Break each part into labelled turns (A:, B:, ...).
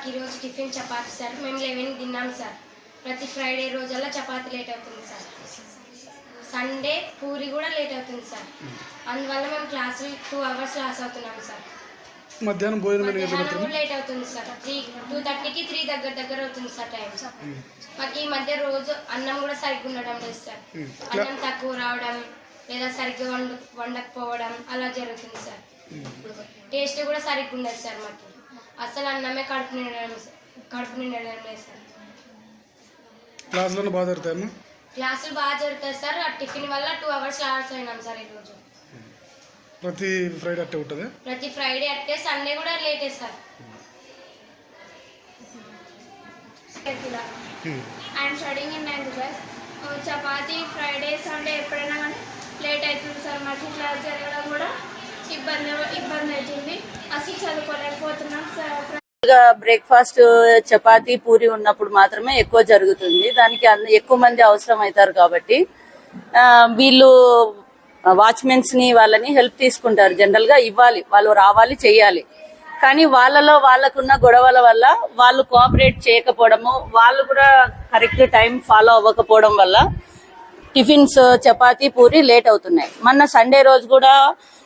A: మాకు ఈరోజు tiffin chapati sir. మేము లెవెన్ తిన్నాం సార్. ప్రతి ఫ్రైడే రోజల్లా చపాతి లేట్ అవుతుంది సార్. సండే పూరి కూడా లేట్ అవుతుంది సార్. అందువల్ల మేము క్లాసులు టూ అవర్స్ లాస్ అవుతున్నాం సార్.
B: మధ్యాహ్నం భోజనం
A: లేట్ అవుతుంది సార్. త్రీ టూ థర్టీకి త్రీ దగ్గర దగ్గర అవుతుంది సార్ టైం. మాకు ఈ మధ్య రోజు అన్నం కూడా సరిగ్గా ఉండడం లేదు సార్. అన్నం తక్కువ రావడం లేదా సరిగ్గా వండు వండకపోవడం అలా జరుగుతుంది సార్. టేస్ట్ కూడా సరిగ్గా ఉండదు సార్ మాకు. అసలు అన్నమే కడుపు నిండడం సార్. కడుపు నిండడం లేదు సార్
B: క్లాసులను బాగా జరుగుతాయమ్మా
A: క్లాసులు బాగా జరుగుతాయి సార్. ఆ టిఫిన్ వల్ల టూ అవర్స్ లాస్ అయినాం సార్ ఈరోజు.
B: ప్రతి ఫ్రైడే అట్టే ఉంటుంది?
A: ప్రతి ఫ్రైడే అట్టే సండే కూడా లేటే sir.
C: I'm studying in ninth class chapati Friday Sunday ఎప్పుడైనా కానీ లేట్ అవుతుంది సార్. మాకు క్లాస్ జరగడం కూడా ఇబ్బంది ఇబ్బంది అవుతుంది.
D: బ్రేక్ఫాస్ట్ చపాతీ పూరి ఉన్నప్పుడు మాత్రమే ఎక్కువ జరుగుతుంది. దానికి ఎక్కువ మంది అవసరం అవుతారు కాబట్టి వీళ్ళు వాచ్మెన్స్ని వాళ్ళని హెల్ప్ తీసుకుంటారు. జనరల్గా ఇవ్వాలి వాళ్ళు రావాలి చేయాలి. కానీ వాళ్ళలో వాళ్ళకున్న గొడవల వల్ల వాళ్ళు కోఆపరేట్ చేయకపోవడము వాళ్ళు కూడా కరెక్ట్ టైం ఫాలో అవ్వకపోవడం వల్ల టిఫిన్స్ చపాతీ పూరి లేట్ అవుతున్నాయి. మొన్న సండే రోజు కూడా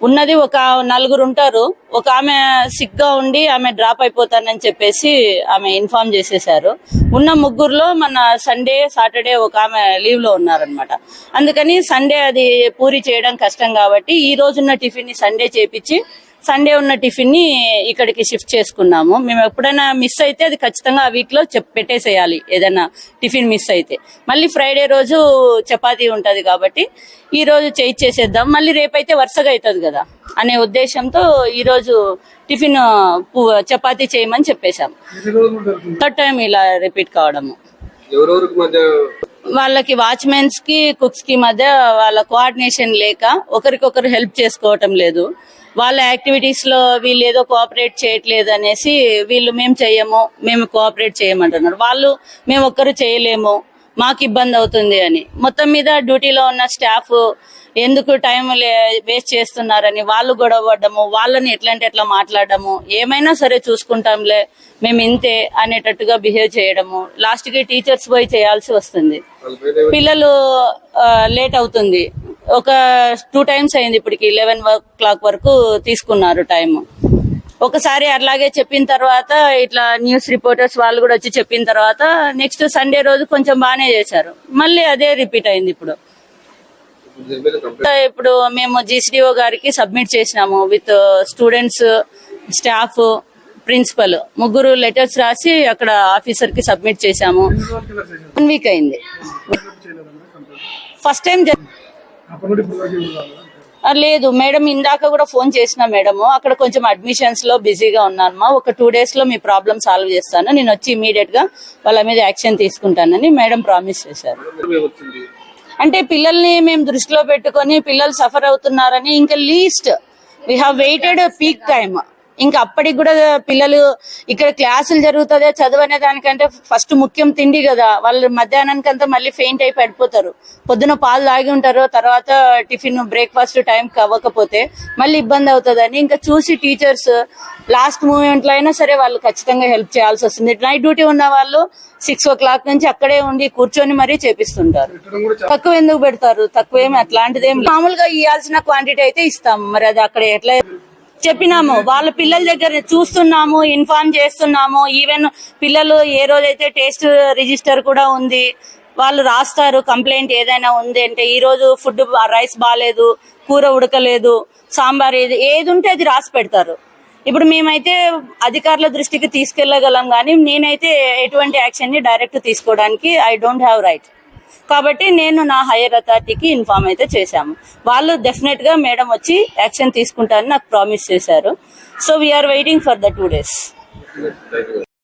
D: ఉన్నది ఒక నలుగురు ఉంటారు. ఒక ఆమె సిగ్గా ఉండి ఆమె డ్రాప్ అయిపోతానని చెప్పేసి ఆమె ఇన్ఫార్మ్ చేసేసారు ఉన్న ముగ్గురులో మన సండే సాటర్డే ఒక ఆమె లీవ్లో ఉన్నారనమాట అందుకని సండే అది పూరి చేయడం కష్టం కాబట్టి ఈ రోజున్న టిఫిన్ని సండే చేపించి సండే ఉన్న టిఫిన్ని ఇక్కడికి షిఫ్ట్ చేసుకున్నాము. మేము ఎప్పుడైనా మిస్ అయితే అది ఖచ్చితంగా ఆ వీక్లో పెట్టేసేయాలి. ఏదైనా టిఫిన్ మిస్ అయితే. మళ్ళీ ఫ్రైడే రోజు చపాతీ ఉంటది కాబట్టి ఈ రోజు చేయించేసేద్దాం మళ్ళీ రేపైతే వరుసగా అవుతుంది కదా అనే ఉద్దేశంతో ఈ రోజు టిఫిన్ చపాతీ చేయమని చెప్పేశాం. థర్డ్ టైం ఇలా రిపీట్ కావడము. వాళ్ళకి వాచ్మెన్స్కి కుక్స్కి మధ్య వాళ్ళ కోఆర్డినేషన్ లేక ఒకరికొకరు హెల్ప్ చేసుకోవటం లేదు. వాళ్ళ యాక్టివిటీస్లో వీళ్ళు ఏదో కోఆపరేట్ చేయట్లేదు అనేసి వీళ్ళు మేము చెయ్యము మేము కోఆపరేట్ చేయమంటున్నారు. వాళ్ళు మేము ఒక్కరు చేయలేము మాకు ఇబ్బంది అవుతుంది అని. మొత్తం మీద డ్యూటీలో ఉన్న స్టాఫ్ ఎందుకు టైం వేస్ట్ చేస్తున్నారని వాళ్ళు గొడవ పడ్డము వాళ్ళని ఎట్లాంటి ఎట్లా మాట్లాడము ఏమైనా సరే చూసుకుంటాంలే మేము ఇంతే అనేటట్టుగా బిహేవ్ చేయడము. లాస్ట్కి టీచర్స్ పోయి చేయాల్సి వస్తుంది. పిల్లలు లేట్ అవుతుంది. ఒక టూ టైమ్స్ అయింది ఇప్పటికి లెవెన్ ఓ క్లాక్ వరకు తీసుకున్నారు టైం ఒకసారి అట్లాగే చెప్పిన తర్వాత ఇట్లా న్యూస్ రిపోర్టర్స్ వాళ్ళు కూడా వచ్చి చెప్పిన తర్వాత నెక్స్ట్ సండే రోజు కొంచెం బాగానే చేశారు. మళ్ళీ అదే రిపీట్ అయింది ఇప్పుడు. ఇప్పుడు మేము జీసీడీఓ గారికి సబ్మిట్ చేసినాము విత్ స్టూడెంట్స్ స్టాఫ్ ప్రిన్సిపల్. ముగ్గురు లెటర్స్ రాసి అక్కడ ఆఫీసర్కి సబ్మిట్ చేశాము. వన్ వీక్ అయింది. ఫస్ట్ టైం లేదు మేడం ఇందాక కూడా ఫోన్ చేసిన మేడము. అక్కడ కొంచెం అడ్మిషన్స్లో బిజీగా ఉన్నానమ్మా. ఒక టూ డేస్లో మీ ప్రాబ్లమ్ సాల్వ్ చేస్తాను. నేను వచ్చి ఇమీడియట్గా వాళ్ళ మీద యాక్షన్ తీసుకుంటానని మేడం ప్రామిస్ చేశారు. అంటే పిల్లల్ని మేము దృష్టిలో పెట్టుకొని పిల్లలు సఫర్ అవుతున్నారని ఇంకా least we have waited peak time ఇంకా అప్పటికి కూడా పిల్లలు ఇక్కడ క్లాసులు జరుగుతుందే చదువు అనే దానికంటే ఫస్ట్ ముఖ్యం తిండి కదా. వాళ్ళు మధ్యాహ్నానికంతా మళ్ళీ ఫెయింట్ అయి పడిపోతారు. పొద్దున పాలు తాగి ఉంటారు తర్వాత టిఫిన్ బ్రేక్ఫాస్ట్ టైంకి అవ్వకపోతే మళ్ళీ ఇబ్బంది అవుతుందని. ఇంకా చూసి టీచర్స్ లాస్ట్ మూమెంట్లో అయినా సరే వాళ్ళు ఖచ్చితంగా హెల్ప్ చేయాల్సి వస్తుంది. నైట్ డ్యూటీ ఉన్న వాళ్ళు సిక్స్ ఓ క్లాక్ నుంచి అక్కడే ఉండి కూర్చొని మరీ చేపిస్తుంటారు. తక్కువ ఎందుకు పెడతారు? తక్కువ ఏమి అట్లాంటిది మామూలుగా ఇవ్వాల్సిన క్వాంటిటీ అయితే ఇస్తాం. మరి అది అక్కడ ఎట్లా చెప్పినాము. వాళ్ళ పిల్లల దగ్గర చూస్తున్నాము ఇన్ఫార్మ్ చేస్తున్నాము. ఈవెన్ పిల్లలు ఏ రోజైతే టేస్ట్ రిజిస్టర్ కూడా ఉంది వాళ్ళు రాస్తారు కంప్లైంట్ ఏదైనా ఉంది అంటే ఈ రోజు ఫుడ్ రైస్ బాగాలేదు కూర ఉడకలేదు సాంబార్ ఏది ఏది ఉంటే అది రాసి పెడతారు. ఇప్పుడు మేమైతే అధికారుల దృష్టికి తీసుకెళ్ళగలం కానీ నేనైతే ఎటువంటి యాక్షన్ని డైరెక్ట్ తీసుకోవడానికి ఐ డోంట్ హ్యావ్ రైట్ కాబట్టి నేను నా హైయర్ అథారిటీకి ఇన్ఫార్మ్ అయితే చేశాము. వాళ్ళు డెఫినెట్గా మేడం వచ్చి యాక్షన్ తీసుకుంటారని నాకు ప్రామిస్ చేశారు. So we are waiting for the two days